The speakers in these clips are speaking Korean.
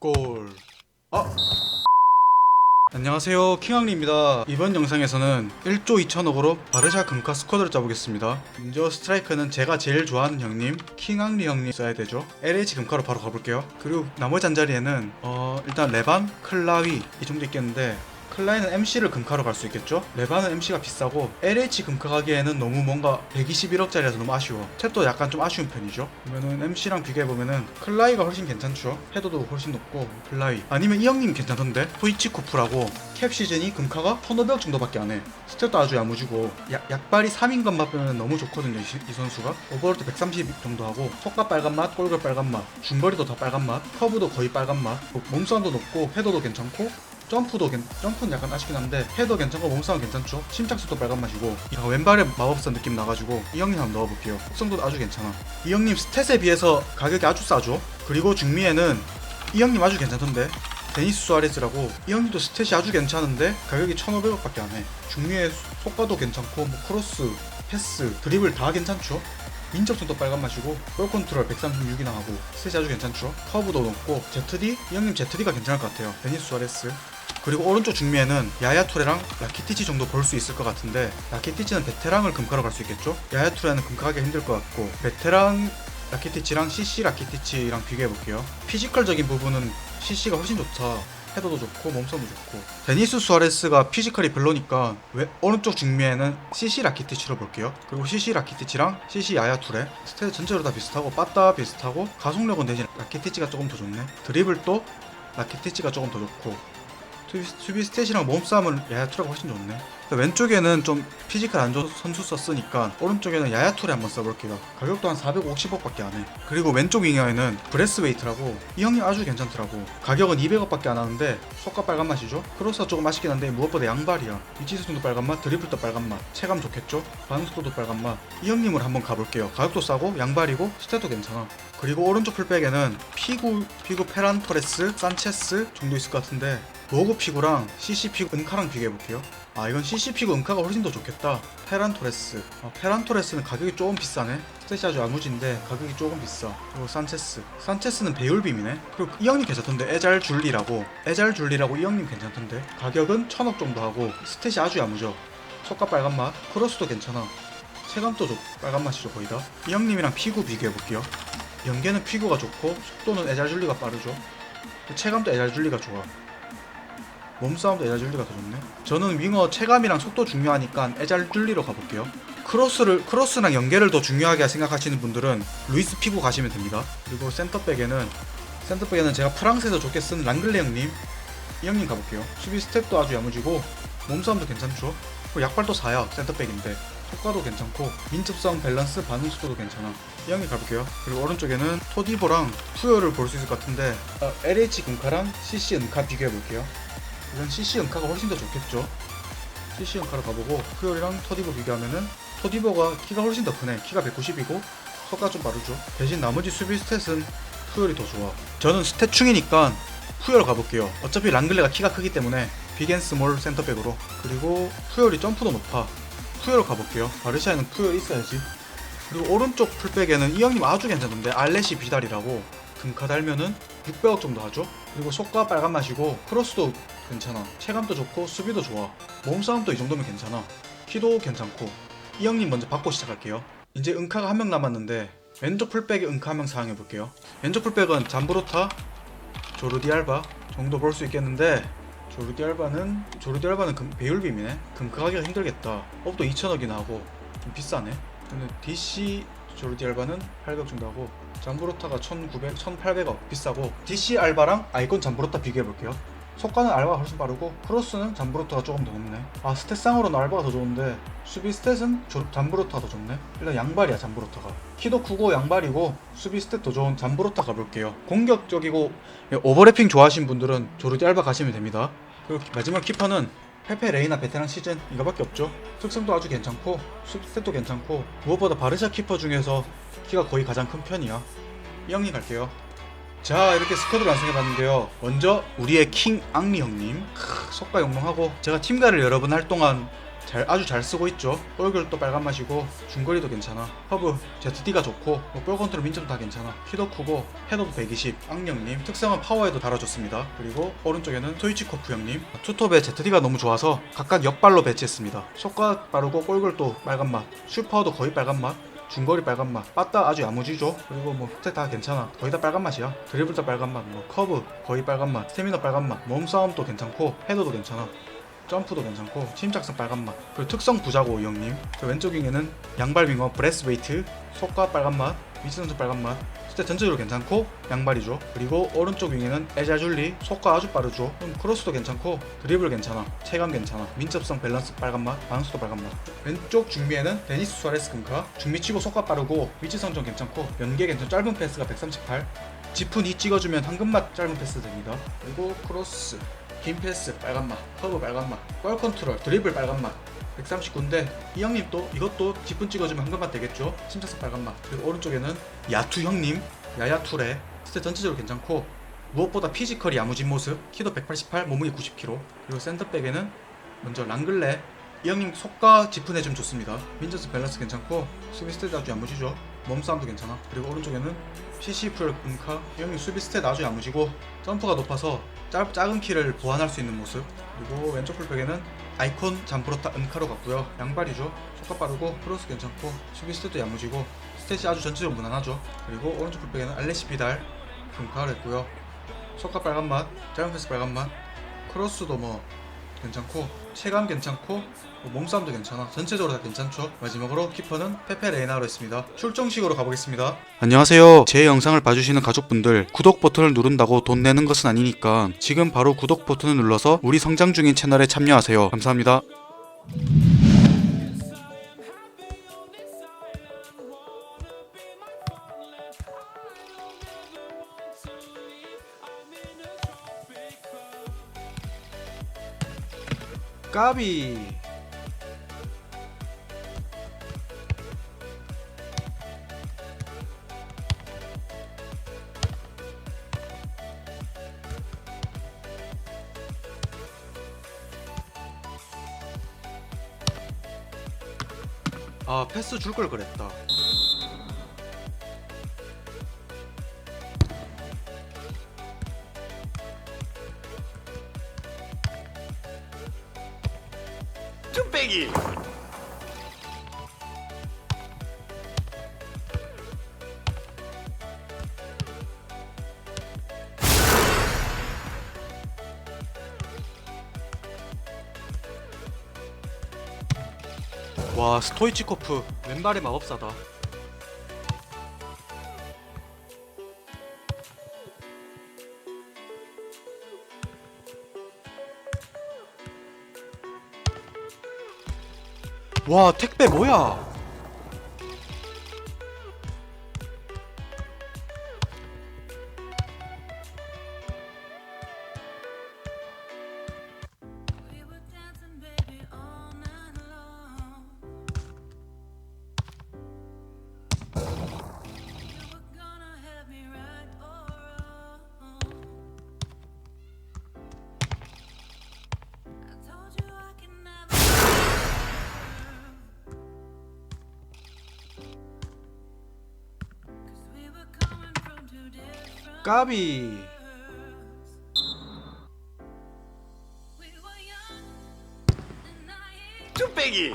골. 아. 안녕하세요. 킹왕리입니다. 이번 영상에서는 1조 2천억으로 바르샤 금카 스쿼드를 짜보겠습니다. 먼저 스트라이크는 제가 제일 좋아하는 형님 킹왕리 형님 써야 되죠? LH 금카로 바로 가볼게요. 그리고 나머지 한 자리에는 어 일단 레반, 클라위 이 정도 있겠는데 클라이는 MC를 금카로 갈 수 있겠죠? 레반은 MC가 비싸고 LH 금카 가기에는 너무 뭔가 121억짜리라서 너무 아쉬워. 탭도 약간 좀 아쉬운 편이죠? 그러면은 MC랑 비교해보면은 클라이가 훨씬 괜찮죠? 헤더도 훨씬 높고 클라이. 아니면 이 형님 괜찮던데? 토이치쿠프라고 캡 시즌이 금카가 1500억 정도밖에 안해. 스탯도 아주 야무지고 약, 약발이 3인 것만 빼면 너무 좋거든요 이, 시- 이 선수가. 오버로드 130 정도 하고 속가 빨간 맛 골글 빨간 맛 중거리도 다 빨간 맛 커브도 거의 빨간 맛 뭐, 몸싸움도 높고 헤더도 괜찮고 점프도 괜, 점프는 약간 아쉽긴 한데 헤더 괜찮고 몸싸움 괜찮죠? 심착수도 빨간 맛이고 약간 왼발에 마법사 느낌 나가지고 이 형님 한번 넣어볼게요. 속성도 아주 괜찮아. 이 형님 스탯에 비해서 가격이 아주 싸죠? 그리고 중미에는 이 형님 아주 괜찮던데? 데니스 수아레즈라고 이 형님도 스탯이 아주 괜찮은데 가격이 1500억밖에 안 해. 중미의 속가도 괜찮고 뭐 크로스 패스 드리블 다 괜찮죠? 민첩성도 빨간 맛이고 볼 컨트롤 136이 나가고 스탯이 아주 괜찮죠? 커브도 높고 ZD 이 형님 ZD가 괜찮을 것 같아요. 데니스 수아레스 그리고 오른쪽 중미에는 야야 투레랑 라키티치 정도 볼 수 있을 것 같은데 라키티치는 베테랑을 금카로 갈 수 있겠죠? 야야 투레는 금카하기 힘들 것 같고 베테랑 라키티치랑 CC 라키티치랑 비교해 볼게요. 피지컬적인 부분은 CC가 훨씬 좋다. 헤더도 좋고 몸싸움도 좋고 데니스 수아레스가 피지컬이 별로니까 왜 오른쪽 중미에는 CC 라키티치로 볼게요 그리고 CC 라키티치랑 CC 야야 투레 스탯 전체로 다 비슷하고 빠따 비슷하고 가속력은 대신 라키티치가 조금 더 좋네 드리블도 라키티치가 조금 더 좋고 수비, 수비 스탯이랑 몸싸움은 야야투라가 훨씬 좋네. 그래서 왼쪽에는 좀 피지컬 안 좋은 선수 썼으니까 오른쪽에는 야야투를 한번 써볼게요. 가격도 한 450억 밖에 안 해. 그리고 왼쪽 윙어에는 브레스웨이트라고 이 형님 아주 괜찮더라고. 가격은 200억 밖에 안 하는데 속가 빨간 맛이죠. 크로스가 조금 아쉽긴 한데 무엇보다 양발이야. 위치수준도 빨간 맛, 드리블도 빨간 맛. 체감 좋겠죠? 반응속도도 빨간 맛. 이 형님을 한번 가볼게요. 가격도 싸고 양발이고 스탯도 괜찮아. 그리고 오른쪽 풀백에는 피구, 피구 페란토레스, 산체스 정도 있을 것 같은데 로그 피구랑 CC 피구 은카랑 비교해볼게요. 아 이건 CC 피구 은카가 훨씬 더 좋겠다. 페란토레스. 아, 페란토레스는 가격이 조금 비싸네. 스탯이 아주 야무진데 가격이 조금 비싸. 그리고 산체스. 산체스는 배율빔이네. 그리고 이 형님 괜찮던데 에잘 줄리라고. 에잘 줄리라고 이 형님 괜찮던데. 가격은 천억 정도 하고 스탯이 아주 야무져. 속가 빨간 맛. 크로스도 괜찮아. 체감도 좋 빨간 맛이죠 거의 다. 이 형님이랑 피구 비교해볼게요. 연계는 피구가 좋고 속도는 에잘 줄리가 빠르죠. 체감도 에잘 줄리가 좋아. 몸싸움도 에잘줄리가 더 좋네. 저는 윙어 체감이랑 속도 중요하니까 에잘줄리로 가볼게요. 크로스를 크로스랑 연계를 더 중요하게 생각하시는 분들은 루이스 피구 가시면 됩니다. 그리고 센터백에는 센터백에는 제가 프랑스에서 좋게 쓴 랑글레 형님 이 형님 가볼게요. 수비 스텝도 아주 야무지고 몸싸움도 괜찮죠. 그리고 약발도 4야 센터백인데 효과도 괜찮고 민첩성 밸런스 반응 속도도 괜찮아. 이 형님 가볼게요. 그리고 오른쪽에는 토디보랑 푸요를 볼 수 있을 것 같은데 어, LH 금카랑 CC 은카 비교해 볼게요. 이건 CC 은카가 훨씬 더 좋겠죠. CC 은카로 가보고 푸열이랑 토디보 비교하면은 토디보가 키가 훨씬 더 크네. 키가 190이고 속가 좀 빠르죠. 대신 나머지 수비 스탯은 푸열이 더 좋아. 저는 스탯 충이니까 푸열 가볼게요. 어차피 랑글레가 키가 크기 때문에 빅앤 스몰 센터백으로 그리고 푸열이 점프도 높아. 푸열 가볼게요. 바르샤에는 푸열 있어야지. 그리고 오른쪽 풀백에는 이 형님 아주 괜찮은데 알레시 비달이라고 금카 달면은 600억 정도 하죠. 그리고 속가 빨간 맛이고 크로스도 괜찮아. 체감도 좋고 수비도 좋아. 몸싸움도 이 정도면 괜찮아. 키도 괜찮고. 이 형님 먼저 받고 시작할게요. 이제 은카가 한 명 남았는데 왼쪽 풀백에 은카 한 명 사용해 볼게요. 왼쪽 풀백은 잠브로타, 조르디 알바 정도 볼 수 있겠는데 조르디 알바는 조르디 알바는 금, 배율빔이네. 금카 하기가 힘들겠다. 업도 2천억이나 하고 좀 비싸네. 근데 DC 조르디 알바는 800 정도 하고 잠브로타가 1900, 1800억 비싸고 DC 알바랑 아이콘 잠브로타 비교해 볼게요. 속가는 알바가 훨씬 빠르고 크로스는 잠브로타가 조금 더 높네. 아 스탯상으로는 알바가 더 좋은데 수비 스탯은 조- 잠브로타가 더 좋네. 일단 양발이야 잠브로타가. 키도 크고 양발이고 수비 스탯 더 좋은 잠브로타 가볼게요. 공격적이고 오버래핑 좋아하시는 분들은 조르디 알바 가시면 됩니다. 그리고 마지막 키퍼는 페페 레이나 베테랑 시즌 이거밖에 없죠. 특성도 아주 괜찮고 스탯도 괜찮고 무엇보다 바르샤 키퍼 중에서 키가 거의 가장 큰 편이야. 이 형님 갈게요. 자 이렇게 스쿼드를 완성해봤는데요. 먼저 우리의 킹 앙리 형님 크, 속가 영롱하고 제가 팀가를 여러 번 할 동안 잘 아주 잘 쓰고 있죠. 볼결도 빨간 맛이고 중거리도 괜찮아. 허브 ZD가 좋고 뭐볼 컨트롤 민점 다 괜찮아. 키도 크고 헤더도 120. 악령님 특성은 파워에도 달아줬습니다. 그리고 오른쪽에는 토이치코프 형님 투톱에 ZD가 너무 좋아서 각각 역발로 배치했습니다. 속과 빠르고 볼결도 빨간 맛. 슈퍼도 거의 빨간 맛. 중거리 빨간 맛, 빠따 아주 야무지죠. 그리고 뭐 스택 다 괜찮아. 거의 다 빨간 맛이야. 드리블 도 빨간 맛, 뭐 커브 거의 빨간 맛, 스태미너 빨간 맛, 몸싸움도 괜찮고 헤더도 괜찮아. 점프도 괜찮고 침착성 빨간 맛. 그리고 특성 부자고 이 형님. 저 왼쪽 윙에는 양발 윙어 브레스 웨이트, 속과 빨간 맛, 위치선수 빨간 맛. 스택 전체적으로 괜찮고 양발이죠. 그리고 오른쪽 윙에는 에자줄리, 속과 아주 빠르죠. 음, 크로스도 괜찮고 드리블 괜찮아. 체감 괜찮아. 민첩성 밸런스 빨간 맛, 바운스도 빨간 맛. 왼쪽 중미에는 데니스 수아레스 금카. 중미 치고 속과 빠르고 위치성 좀 괜찮고 연계 괜찮. 짧은 패스가 138. 지푼 2 찍어주면 황금맛 짧은 패스 됩니다. 그리고 크로스, 긴 패스 빨간맛, 커브 빨간맛, 볼 컨트롤, 드리블 빨간맛 139인데 이 형님 또 이것도 지푼 찍어주면 황금맛 되겠죠? 침착성 빨간맛 그리고 오른쪽에는 야투 형님 야야투레. 스탯 전체적으로 괜찮고 무엇보다 피지컬이 야무진 모습. 키도 188 몸무게 90kg 그리고 센터백에는 먼저 랑글레. 이 형님 속과 지푼에 좀 좋습니다. 민저스 밸런스 괜찮고 수비 스탯 아주 야무지죠? 몸싸움도 괜찮아. 그리고 오른쪽에는 CC 풀 금카. 이 형님 수비 스탯 아주 야무지고 점프가 높아서 짧, 작은 키를 보완할 수 있는 모습. 그리고 왼쪽 풀백에는 아이콘 잠프로타 은카로 갔고요. 양발이죠. 속도 빠르고 크로스 괜찮고 수비 스탯도 야무지고 스탯이 아주 전체적으로 무난하죠. 그리고 오른쪽 풀백에는 알레시 비달 금카를 했고요. 속가 빨간맛 짧은 패스 빨간맛 크로스도 뭐 괜찮고 체감 괜찮고 뭐 몸싸움도 괜찮아. 전체적으로 다 괜찮죠? 마지막으로 키퍼는 페페 레이나로 했습니다. 출정식으로 가보겠습니다. 안녕하세요. 제 영상을 봐주시는 가족분들 구독 버튼을 누른다고 돈 내는 것은 아니니까 지금 바로 구독 버튼을 눌러서 우리 성장 중인 채널에 참여하세요. 감사합니다 까비. 아 패스 줄 걸 그랬다 와 스토이치코프. 왼발의 마법사다. 와 택배 뭐야 까비. 뚝배기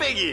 뚝배기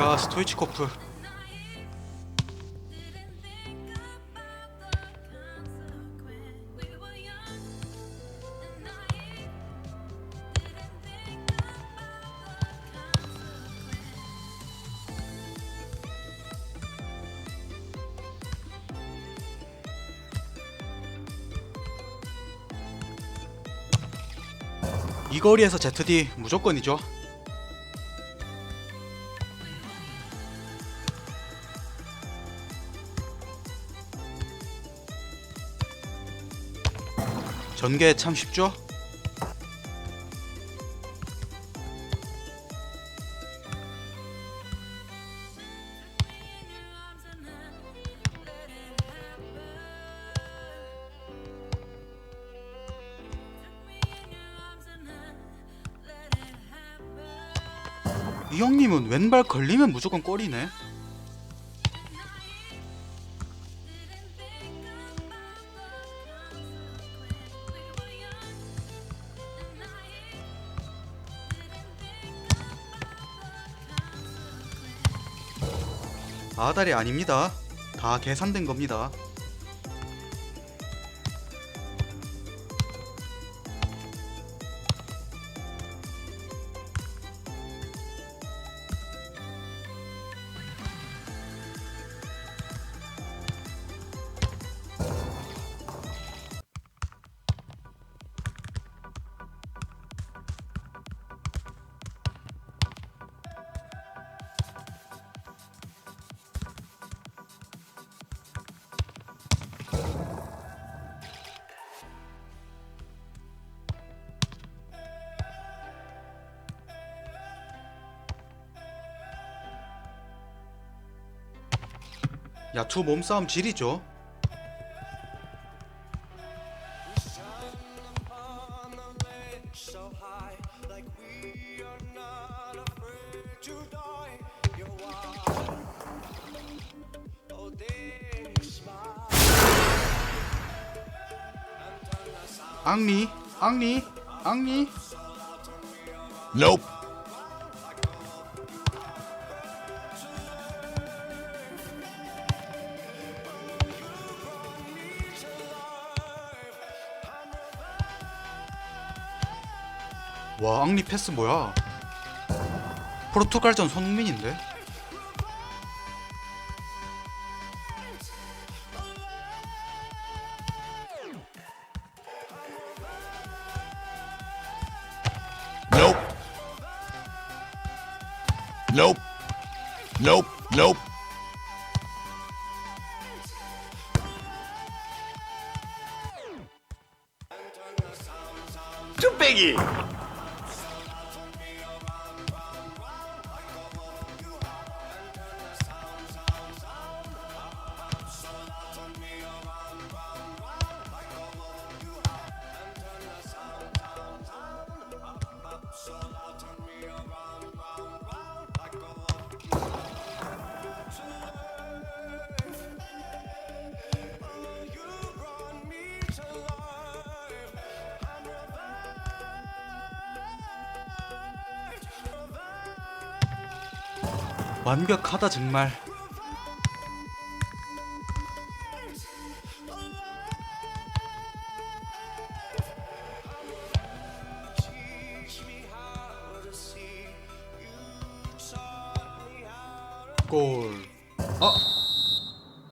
자 스토이치코프. 이 거리에서 ZD 무조건이죠. 전개 참 쉽죠? 이 형님은 왼발 걸리면 무조건 골이네. 아다리 아닙니다. 다 계산된 겁니다. 야투 몸싸움 질이죠. 앙리, 앙리, 앙리. Nope. 와, 앙리 패스 뭐야? 포르투갈전 손흥민인데? Nope. Nope. 완벽하다 정말.